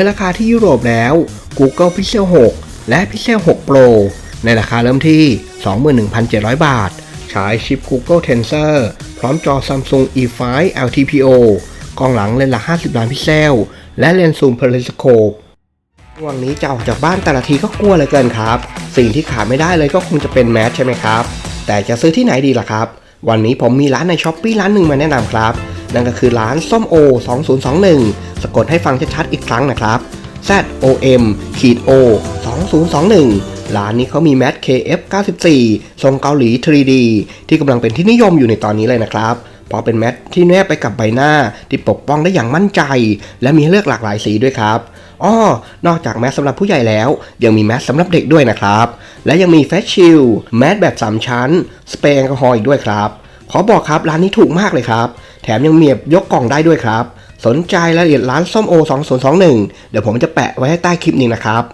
ยราคาที่ยุโรปแล้ว Google Pixel 6 และ Pixel 6 Pro ในราคาเริ่มที่ 21,700 บาท ใช้ชิป Google Tensor พร้อมจอ Samsung E5 LTPO กล้องหลังเลนส์หลัก 50 ล้านพิกเซล และเลนส์ซูมเพลสโคปช่วงนี้จะออกจากบ้านแต่ละทีก็กลัวเหลือเกินครับ สิ่งที่ขาดไม่ได้เลยก็คงจะเป็นแมสใช่ไหมครับ แต่จะซื้อที่ไหนดีล่ะครับ วันนี้ผมมีร้านในช้อปปี้ร้านหนึ่งมาแนะนำครับ นั่นก็คือร้านส้มโอ 2021 สะกดให้ฟังชัดๆอีกครั้งนะครับ Z O M ขีด O 2021 ร้านนี้เขามีแมส KF94 ทรงเกาหลี 3D ที่กำลังเป็นที่นิยมอยู่ในตอนนี้เลยนะครับเพราะเป็นแมสที่แนบไปกับใบหน้าที่ปกป้องได้อย่างมั่นใจ และมีเลือกหลากหลายสีด้วยครับอ้อนอกจากแมสสำหรับผู้ใหญ่แล้ว ยังมีแมสสำหรับเด็กด้วยนะครับ และยังมีแฟชชิลแมสแบบ 3 ชั้น สเปรย์แอลกอฮอล์อีกด้วยครับ ขอบอกครับร้านนี้ถูกมากเลยครับ แถมยังเมีแบบยกกล่องได้ด้วยครับ สนใจรายละเอียดร้านส้มโอ 2021 เดี๋ยวผมจะแปะไว้ให้ใต้คลิปนี้นะครับ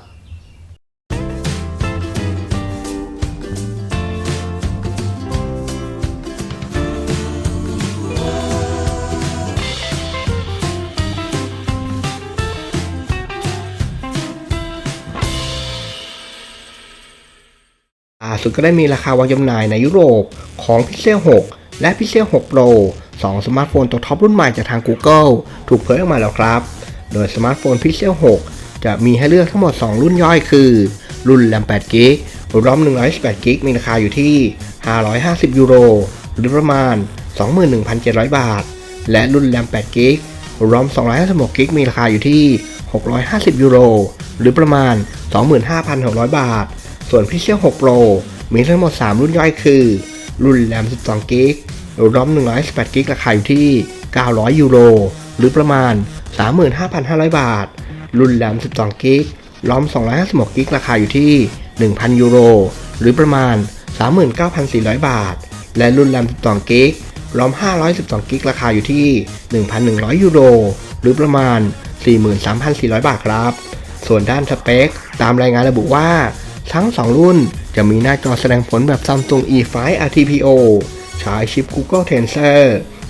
ล่าสุดก็ได้มีราคาวางจำหน่ายในยุโรปของ Pixel 6 และ Pixel 6 Pro 2 สมาร์ทโฟนตัวท็อปรุ่นใหม่จากทาง Google ถูกเผยออกมาแล้วครับ โดยสมาร์ทโฟน Pixel 6 จะมีให้เลือกทั้งหมด 2 รุ่นย่อยคือ รุ่น RAM 8 g b รอม128 g b มีราคาอยู่ที่ 550 ยูโร หรือประมาณ 21,700 บาท และรุ่น RAM 8 g b รอม256 g b มีราคาอยู่ที่ 650 ยูโร หรือประมาณ 25,600 บาท ส่วน Pixel 6 Pro มีทั้งหมด 3 รุ่นย่อยคือ รุ่น RAM 12 g b รอม128 g b ราคาอยู่ที่ 900 ยูโร หรือประมาณ 35,500 บาท รุ่น RAM 12 g b รอม256 g b ราคาอยู่ที่ 1,000 ยูโร หรือประมาณ 39,400 บาท และรุ่น RAM 12 g b รอม512 g b ราคาอยู่ที่ 1,100 ยูโร หรือประมาณ 43,400 บาทครับ ส่วนด้านสเปค ตามรายงานระบุว่า ทั้ง 2 รุ่นจะมีหน้าจอแสดงผลแบบ Samsung E5 RTPO ใช้ชิป Google Tensor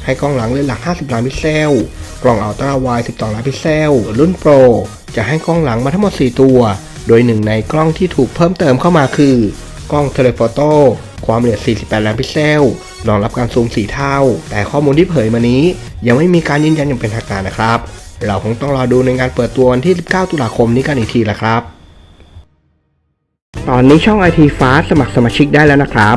ให้กล้องหลังเลนส์หลัก 50 ล้านพิกเซล กล้องอัลตร้าไวด์12 ล้านพิกเซล รุ่น Pro จะให้กล้องหลังมาทั้งหมด 4 ตัว โดยหนึ่งในกล้องที่ถูกเพิ่มเติมเข้ามาคือกล้องเทเลโฟโต้ความละเอียด 48 ล้านพิกเซล รองรับการซูม 4 เท่า แต่ข้อมูลที่เผยมานี้ ยังไม่มีการยืนยันอย่างเป็นทางการนะครับ เราคงต้องรอดูในงานเปิดตัววันที่ 19 ตุลาคมนี้กันอีกทีละครับ ตอนนี้ช่อง IT Fast สมัครสมาชิกได้แล้วนะครับ